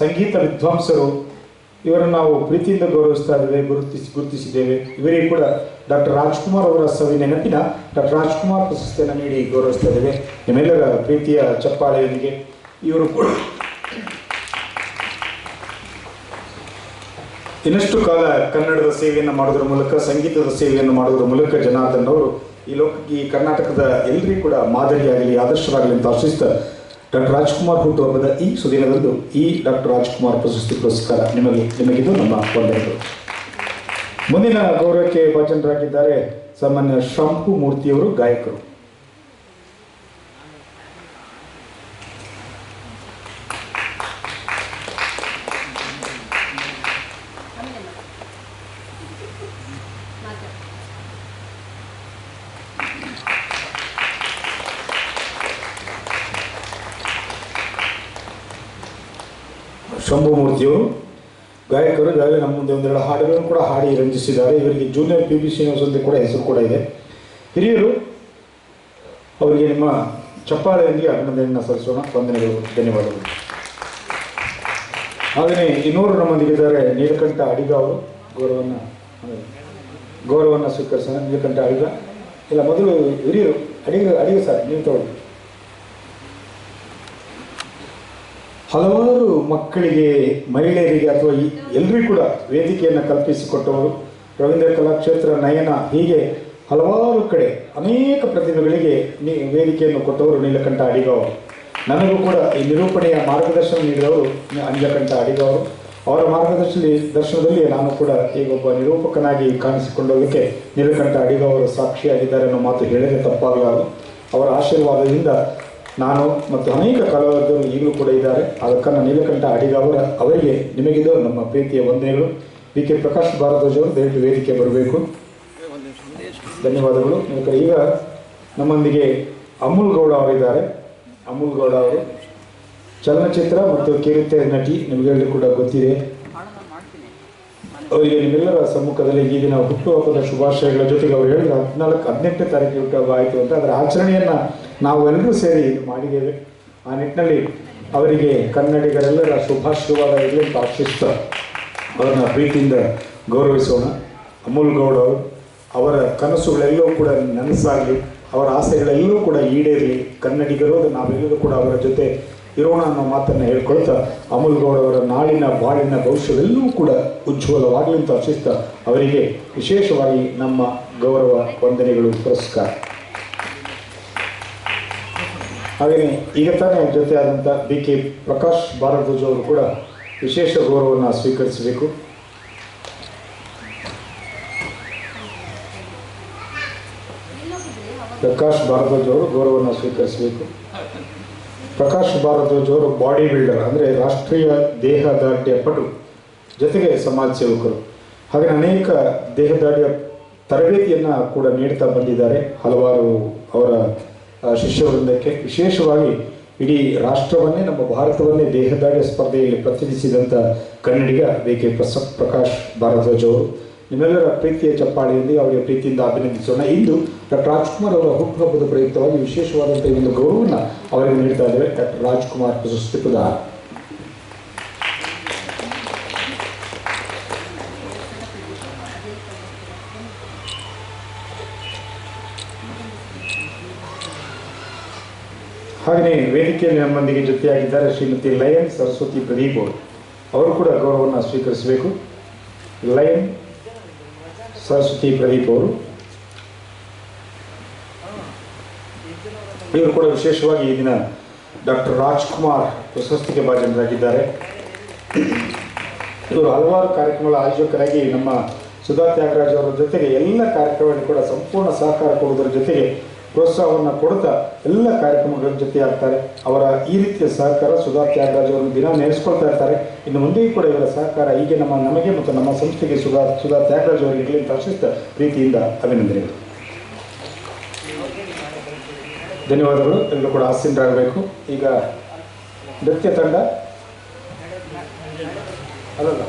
ಸಂಗೀತ ವಿದ್ವಾಂಸರು ಇವರನ್ನು ನಾವು ಪ್ರೀತಿಯಿಂದ ಗೌರವಿಸ್ತಾ ಇದ್ದೇವೆ, ಗುರುತಿಸಿ ಗುರುತಿಸಿದ್ದೇವೆ. ಇವರಿಗೆ ಕೂಡ ಡಾಕ್ಟರ್ ರಾಜ್ಕುಮಾರ್ ಅವರ ಸವಿ ನೆನಪಿನ ಡಾಕ್ಟರ್ ರಾಜ್ಕುಮಾರ್ ಪ್ರಶಸ್ತಿಯನ್ನು ನೀಡಿ ಗೌರವಿಸ್ತಾ ಇದ್ದೇವೆ. ನಿಮ್ಮೆಲ್ಲರ ಪ್ರೀತಿಯ ಚಪ್ಪಾಳೆಯೊಂದಿಗೆ ಇವರು ಕೂಡ ಇನ್ನಷ್ಟು ಕಾಲ ಕನ್ನಡದ ಸೇವೆಯನ್ನು ಮಾಡೋದ್ರ ಮೂಲಕ, ಸಂಗೀತದ ಸೇವೆಯನ್ನು ಮಾಡೋದ್ರ ಮೂಲಕ ಜನಾರ್ದನ್ ಅವರು ಈ ಲೋಕ ಈ ಕರ್ನಾಟಕದ ಎಲ್ಲರಿಗೂ ಕೂಡ ಮಾದರಿಯಾಗಲಿ ಆದರ್ಶವಾಗಲಿ ಅಂತ ಆಶಿಸ್ತಾ ಡಾಕ್ಟರ್ ರಾಜ್ಕುಮಾರ್ ಹುಟ್ಟುಹಬ್ಬದ ಈ ಸುದಿನದಂದು ಈ ಡಾಕ್ಟರ್ ರಾಜ್ಕುಮಾರ್ ಪ್ರಶಸ್ತಿ ಪುರಸ್ಕಾರ ನಿಮಗೆ, ನಿಮಗಿದು ನಮ್ಮ ವಂದನೆಗಳು. ಮುಂದಿನ ಗೌರವಕ್ಕೆ ಭಾಜನರಾಗಿದ್ದಾರೆ ಸಾಮಾನ್ಯ ಶಂಭು ಮೂರ್ತಿಯವರು, ಗಾಯಕರು. ಶಂಭು ಮೂರ್ತಿಯವರು ಗಾಯಕರು ಈಗಾಗಲೇ ನಮ್ಮ ಮುಂದೆ ಒಂದೆರಡು ಹಾಡುಗಳನ್ನು ಕೂಡ ಹಾಡಿ ರಂಜಿಸಿದ್ದಾರೆ. ಇವರಿಗೆ ಜೂನಿಯರ್ ಪಿ ಬಿ ಶ್ರೀನಿವಾಸ್ ಅಂತ ಕೂಡ ಹೆಸರು ಕೂಡ ಇದೆ. ಹಿರಿಯರು ಅವರಿಗೆ ನಿಮ್ಮ ಚಪ್ಪಾಳೆಯೊಂದಿಗೆ ಅಭಿನಂದನೆಯನ್ನು ಸಲ್ಲಿಸೋಣ. ವಂದನೆಗಳು. ಧನ್ಯವಾದಗಳು. ಹಾಗೆಯೇ ಇನ್ನೂರು ನಮ್ಮೊಂದಿಗಿದ್ದಾರೆ ನೀಲಕಂಠ ಅಡಿಗ ಅವರು ಗೌರವವನ್ನು ಗೌರವವನ್ನು ಸ್ವೀಕರಿಸೋಣ. ನೀಲಕಂಠ ಅಡಿಗ. ಇಲ್ಲ, ಮೊದಲು ಹಿರಿಯರು. ಅಡಿಗೆ ಅಡಿಗೆ ಸರ್, ನೀವು ತಗೊಳ್ಳಿ. ಹಲವಾರು ಮಕ್ಕಳಿಗೆ, ಮಹಿಳೆಯರಿಗೆ ಅಥವಾ ಎಲ್ಲರಿಗೂ ಕೂಡ ವೇದಿಕೆಯನ್ನು ಕಲ್ಪಿಸಿಕೊಟ್ಟವರು. ರವೀಂದ್ರ ಕಲಾಕ್ಷೇತ್ರ ನಯನ ಹೀಗೆ ಹಲವಾರು ಕಡೆ ಅನೇಕ ಪ್ರತಿಭೆಗಳಿಗೆ ನೀ ವೇದಿಕೆಯನ್ನು ಕೊಟ್ಟವರು ನೀಲಕಂಠ ಅಡಿಗವರು. ನನಗೂ ಕೂಡ ಈ ನಿರೂಪಣೆಯ ಮಾರ್ಗದರ್ಶನ ನೀಡಿದವರು ನೀಲಕಂಠ ಅಡಿಗವರು. ಅವರ ಮಾರ್ಗದರ್ಶನ ದರ್ಶನದಲ್ಲಿ ನಾನು ಕೂಡ ಈಗ ಒಬ್ಬ ನಿರೂಪಕನಾಗಿ ಕಾಣಿಸಿಕೊಂಡೋದಕ್ಕೆ ನೀಲಕಂಠ ಅಡಿಗವರು ಸಾಕ್ಷಿಯಾಗಿದ್ದಾರೆ ಅನ್ನೋ ಮಾತು ಹೇಳಿದರೆ ತಪ್ಪಾಗಲಾರದು. ಅವರ ಆಶೀರ್ವಾದದಿಂದ ನಾನು ಮತ್ತು ಅನೇಕ ಕಲಾವಿದರು ಈಗಲೂ ಕೂಡ ಇದ್ದಾರೆ. ಅದಕ್ಕನ್ನು ನೀಲಕಂಠ ಅಡಿಗ ಅವರ ಅವರಿಗೆ ನಿಮಗಿದ್ದು ನಮ್ಮ ಪ್ರೀತಿಯ ವಂದನೆಗಳು. ವಿ ಕೆ ಪ್ರಕಾಶ್ ಭಾರದ್ವಾಜ್ ಅವರು ದಯವಿಟ್ಟು ವೇದಿಕೆ ಬರಬೇಕು. ಧನ್ಯವಾದಗಳು. ಈಗ ನಮ್ಮೊಂದಿಗೆ ಅಮೂಲ್ ಗೌಡ ಅವರಿದ್ದಾರೆ. ಅಮೂಲ್ ಗೌಡ ಅವರು ಚಲನಚಿತ್ರ ಮತ್ತು ಕಿರುತೆ ನಟಿ ನಿಮಗೆಲ್ಲರೂ ಕೂಡ ಗೊತ್ತಿದೆ. ಅವರಿಗೆ ನಿಮ್ಮೆಲ್ಲರ ಸಮ್ಮುಖದಲ್ಲಿ ದಿನ ಹುಟ್ಟುಹಬ್ಬದ ಶುಭಾಶಯಗಳ ಜೊತೆಗೆ ಅವರು ಹೇಳಿದ ಹದಿನಾಲ್ಕು, ಹದಿನೆಂಟನೇ ತಾರೀಕು ಹುಟ್ಟುಹಬ್ಬ ಆಯಿತು ಅಂತ ಅದರ ಆಚರಣೆಯನ್ನು ನಾವು ಎಲ್ಲರೂ ಸೇರಿ ಮಾಡಿದ್ದೇವೆ. ಆ ನಿಟ್ಟಿನಲ್ಲಿ ಅವರಿಗೆ ಕನ್ನಡಿಗರೆಲ್ಲರ ಶುಭಾಶೀರ್ವಾದ ಇರಲಿ ಅಂತ ಅವರನ್ನ ಪ್ರೀತಿಯಿಂದ ಗೌರವಿಸೋಣ. ಅಮೂಲ್ ಗೌಡ್ ಅವರು ಅವರ ಕನಸುಗಳೆಲ್ಲವೂ ಕೂಡ ನನಸಾಗಲಿ, ಅವರ ಆಸೆಗಳೆಲ್ಲವೂ ಕೂಡ ಈಡೇರಲಿ, ಕನ್ನಡಿಗರು ನಾವೆಲ್ಲರೂ ಕೂಡ ಅವರ ಜೊತೆ ಇರೋಣ ಅನ್ನೋ ಮಾತನ್ನು ಹೇಳ್ಕೊಳ್ತಾ ಅಮೂಲ್ ಗೌಡವರ ನಾಡಿನ, ಬಾಳಿನ ಭವಿಷ್ಯವೆಲ್ಲವೂ ಕೂಡ ಉಜ್ವಲವಾಗಲಿ ಅಂತ ಆಶಿಸ್ತಾ ಅವರಿಗೆ ವಿಶೇಷವಾಗಿ ನಮ್ಮ ಗೌರವ ವಂದನೆಗಳು, ಪುರಸ್ಕಾರ. ಹಾಗೆಯೇ ಈಗ ತಾನೇ ಜೊತೆ ಬಿ ಕೆ ಪ್ರಕಾಶ್ ಭಾರದ್ವಾಜ್ ಅವರು ಕೂಡ ವಿಶೇಷ ಗೌರವವನ್ನು ಸ್ವೀಕರಿಸಬೇಕು. ಪ್ರಕಾಶ್ ಭಾರದ್ವಾಜ್ ಅವರು ಗೌರವವನ್ನು ಸ್ವೀಕರಿಸಬೇಕು. ಪ್ರಕಾಶ್ ಭಾರದ್ವಾಜ್ ಅವರು ಬಾಡಿ ಬಿಲ್ಡರ್ ಅಂದರೆ ರಾಷ್ಟ್ರೀಯ ದೇಹದಾಢ್ಯ ಪಟು, ಜೊತೆಗೆ ಸಮಾಜ ಸೇವಕರು. ಹಾಗೆ ಅನೇಕ ದೇಹದಾಢ್ಯ ತರಬೇತಿಯನ್ನು ಕೂಡ ನೀಡ್ತಾ ಬಂದಿದ್ದಾರೆ ಹಲವಾರು ಅವರ ಶಿಷ್ಯವೃಂದಕ್ಕೆ. ವಿಶೇಷವಾಗಿ ಇಡೀ ರಾಷ್ಟ್ರವನ್ನೇ, ನಮ್ಮ ಭಾರತವನ್ನೇ ದೇಹದಾಢ್ಯ ಸ್ಪರ್ಧೆಯಲ್ಲಿ ಪ್ರತಿನಿಧಿಸಿದಂಥ ಕನ್ನಡಿಗ ಬಿ ಕೆ ಪ್ರಸ, ಪ್ರಕಾಶ್ ಭಾರದ್ವಾಜ್ ಅವರು. ನಿಮ್ಮೆಲ್ಲರ ಪ್ರೀತಿಯ ಚಪ್ಪಾಳಿಯಲ್ಲಿ ಅವರಿಗೆ ಪ್ರೀತಿಯಿಂದ ಅಭಿನಂದಿಸೋಣ. ಇಂದು ಡಾಕ್ಟರ್ ರಾಜ್ಕುಮಾರ್ ಅವರ ಹುಟ್ಟುಹಬ್ಬದ ಪ್ರಯುಕ್ತವಾಗಿ ವಿಶೇಷವಾದಂಥ ಒಂದು ಗೌರವವನ್ನು ಅವರಿಗೆ ನೀಡ್ತಾ ಇದ್ದೇವೆ ಡಾಕ್ಟರ್ ರಾಜ್ಕುಮಾರ್ ಪ್ರಶಸ್ತಿ ಪ್ರದಾನ ಹಾಗೆಯೇ ವೇದಿಕೆಯಲ್ಲಿ ನಮ್ಮೊಂದಿಗೆ ಜೊತೆಯಾಗಿದ್ದಾರೆ ಶ್ರೀಮತಿ ಲಯನ್ ಸರಸ್ವತಿ ಪ್ರದೀಪ್ ಅವರು. ಅವರು ಕೂಡ ಗೌರವವನ್ನು ಸ್ವೀಕರಿಸಬೇಕು. ಲಯನ್ ಸರಸ್ವತಿ ಪ್ರದೀಪ್ ಅವರು ಇವರು ಕೂಡ ವಿಶೇಷವಾಗಿ ಈ ದಿನ ಡಾಕ್ಟರ್ ರಾಜ್ಕುಮಾರ್ ಪ್ರಶಸ್ತಿಗೆ ಭಾಜನರಾಗಿದ್ದಾರೆ. ಇವರು ಹಲವಾರು ಕಾರ್ಯಕ್ರಮಗಳ ಆಯೋಜಕರಾಗಿ ನಮ್ಮ ಸುಧಾ ತ್ಯಾಗರಾಜ್ ಅವರ ಜೊತೆಗೆ ಎಲ್ಲ ಕಾರ್ಯಕ್ರಮಗಳಿಗೆ ಕೂಡ ಸಂಪೂರ್ಣ ಸಹಕಾರ ಕೊಡುವುದರ ಜೊತೆಗೆ ಪ್ರೋತ್ಸಾಹವನ್ನು ಕೊಡ್ತಾ ಎಲ್ಲ ಕಾರ್ಯಕ್ರಮಗಳ ಜೊತೆ ಆಗ್ತಾರೆ. ಅವರ ಈ ರೀತಿಯ ಸಹಕಾರ ಸುಧಾ ತ್ಯಾಗರಾಜ್ ಅವರನ್ನು ದಿನ ನೆನೆಸ್ಕೊಳ್ತಾ ಇರ್ತಾರೆ. ಇನ್ನು ಮುಂದೆಯೂ ಕೂಡ ಇವರ ಸಹಕಾರ ಹೀಗೆ ನಮ್ಮ ನಮಗೆ ಮತ್ತು ನಮ್ಮ ಸಂಸ್ಥೆಗೆ ಸುಧಾ ಸುಧಾ ತ್ಯಾಗರಾಜ್ ಅವರಿಗೆ ಇರಲಿ ಅಂತ ಆಶಿಸ್ತ ಪ್ರೀತಿಯಿಂದ ಅಭಿನಂದನೆಗಳು. ಧನ್ಯವಾದಗಳು. ಎಲ್ಲರೂ ಕೂಡ ಆಸೀನರಾಗಬೇಕು. ಈಗ ನೃತ್ಯ ತಂಡ. ಅಲ್ಲಲ್ಲ.